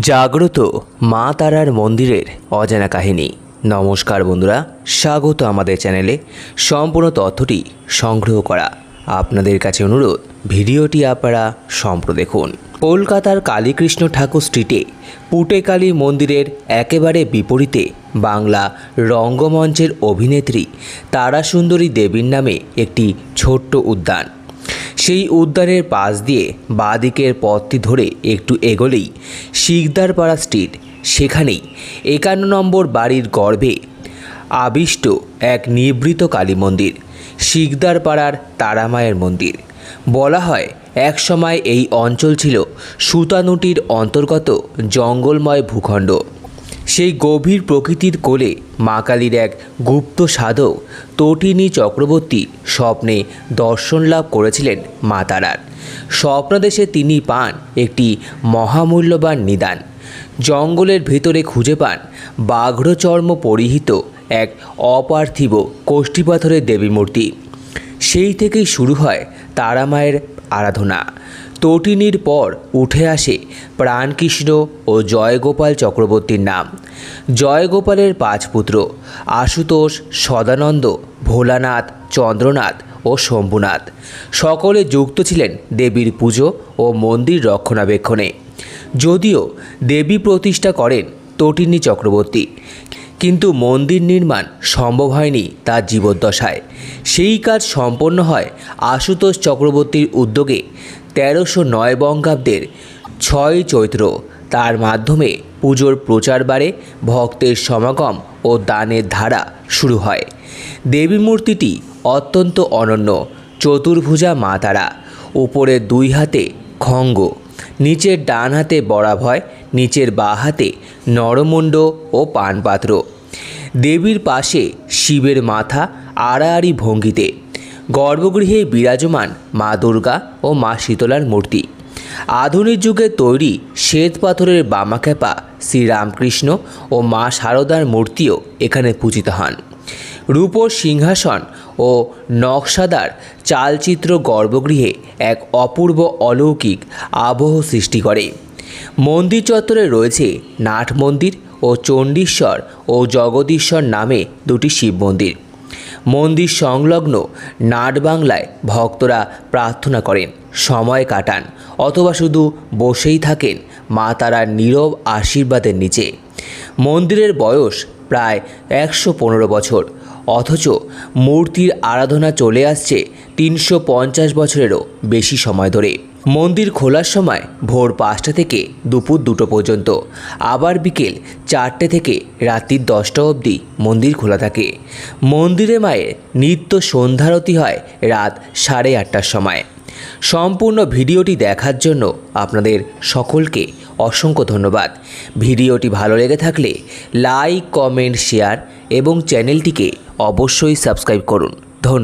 জাগ্রত মা তারার মন্দিরের অজানা কাহিনী। নমস্কার বন্ধুরা, স্বাগত আমাদের চ্যানেলে। সম্পূর্ণ তথ্যটি সংগ্রহ করা আপনাদের কাছে অনুরোধ, ভিডিওটি আপনারা সম্প্র দেখুন। কলকাতার কালীকৃষ্ণ ঠাকুর স্ট্রিটে পুটেকালী মন্দিরের একেবারে বিপরীতে বাংলা রঙ্গমঞ্চের অভিনেত্রী তারাসুন্দরী দেবীর নামে একটি ছোট্ট উদ্যান। সেই উদ্যানের পাশ দিয়ে বাঁ দিকের পথটি ধরে একটু এগোলেই শিকদারপাড়া স্ট্রিট। সেখানেই একান্ন নম্বর বাড়ির গর্ভে আবিষ্ট এক নিবৃত কালী মন্দির, শিকদারপাড়ার তারামায়ের মন্দির। বলা হয়, একসময় এই অঞ্চল ছিল সুতানুটির অন্তর্গত জঙ্গলময় ভূখণ্ড। সেই গভীর প্রকৃতির কোলে মা কালীর এক গুপ্ত সাধক তটিনী চক্রবর্তী স্বপ্নে দর্শন লাভ করেছিলেন মা তারার। স্বপ্নদেশে তিনি পান একটি মহামূল্যবান নিদান। জঙ্গলের ভেতরে খুঁজে পান বাঘ্রচর্ম পরিহিত এক অপার্থিব কোষ্ঠীপাথরের দেবী মূর্তি সেই থেকেই শুরু হয় তারামায়ের আরাধনা। তটিনীর পর উঠে আসে প্রাণকৃষ্ণ ও জয়গোপাল চক্রবর্তীর নাম। জয়গোপালের পাঁচ পুত্র আশুতোষ, সদানন্দ, ভোলানাথ, চন্দ্রনাথ ও শম্ভুনাথ। সকলে যুক্ত ছিলেন দেবীর পুজো ও মন্দির রক্ষণাবেক্ষণে। যদিও দেবী প্রতিষ্ঠা করেন তটিনী চক্রবর্তী। কিন্তু মন্দির নির্মাণ সম্ভব হয়নি তার জীবদ্দশায়। সেই কাজ সম্পন্ন হয় আশুতোষ চক্রবর্তীর উদ্যোগে তেরোশো নয় বঙ্গাব্দের ছয় চৈত্র। তার মাধ্যমে পুজোর প্রচার বাড়ে ভক্তের সমাগম ও দানের ধারা শুরু হয়। দেবী মূর্তিটি অত্যন্ত অনন্য, চতুর্ভুজা মা তারা, উপরে দুই হাতে খঙ্গ। নিচের ডান হাতে বরাভয় নিচের বাঁ হাতে নরমুণ্ড ও পানপাত্র। দেবীর পাশে শিবের মাথা আড়াআড়ি ভঙ্গিতে। গর্ভগৃহে বিরাজমান মা দুর্গা ও মা শীতলার মূর্তি। আধুনিক যুগে তৈরি শ্বেত পাথরের বামাখ্যাপা শ্রীরামকৃষ্ণ ও মা শারদার মূর্তিও এখানে পূজিত হন। রূপোর সিংহাসন ও নকশাদার চালচিত্র গর্ভগৃহে এক অপূর্ব অলৌকিক আবহ সৃষ্টি করে। মন্দির চত্বরে রয়েছে নাট মন্দির ও চণ্ডীশ্বর ও জগদীশ্বর নামে দুটি শিব মন্দির। মন্দির সংলগ্ন নাট বাংলায় ভক্তরা প্রার্থনা করেন, সময় কাটান অথবা শুধু বসেই থাকেন মা তারার নীরব আশীর্বাদের নিচে। মন্দিরের বয়স প্রায় একশো পনেরো বছর। অথচ মূর্তির আরাধনা চলে আসছে তিনশো পঞ্চাশ বছরেরও বেশি সময় ধরে। মন্দির খোলার সময় ভোর পাঁচটা থেকে দুপুর দুটো পর্যন্ত। আবার বিকেল চারটে থেকে রাত্রি দশটা অবধি মন্দির খোলা থাকে। মন্দিরে মায়ের নিত্য সন্ধ্যারতি হয় রাত সাড়ে আটটার সময়। সম্পূর্ণ ভিডিওটি দেখার জন্য আপনাদের সকলকে অসংখ্য ধন্যবাদ। ভিডিওটি ভালো লেগে থাকলে লাইক, কমেন্ট, শেয়ার এবং চ্যানেলটিকে অবশ্যই সাবস্ক্রাইব করুন।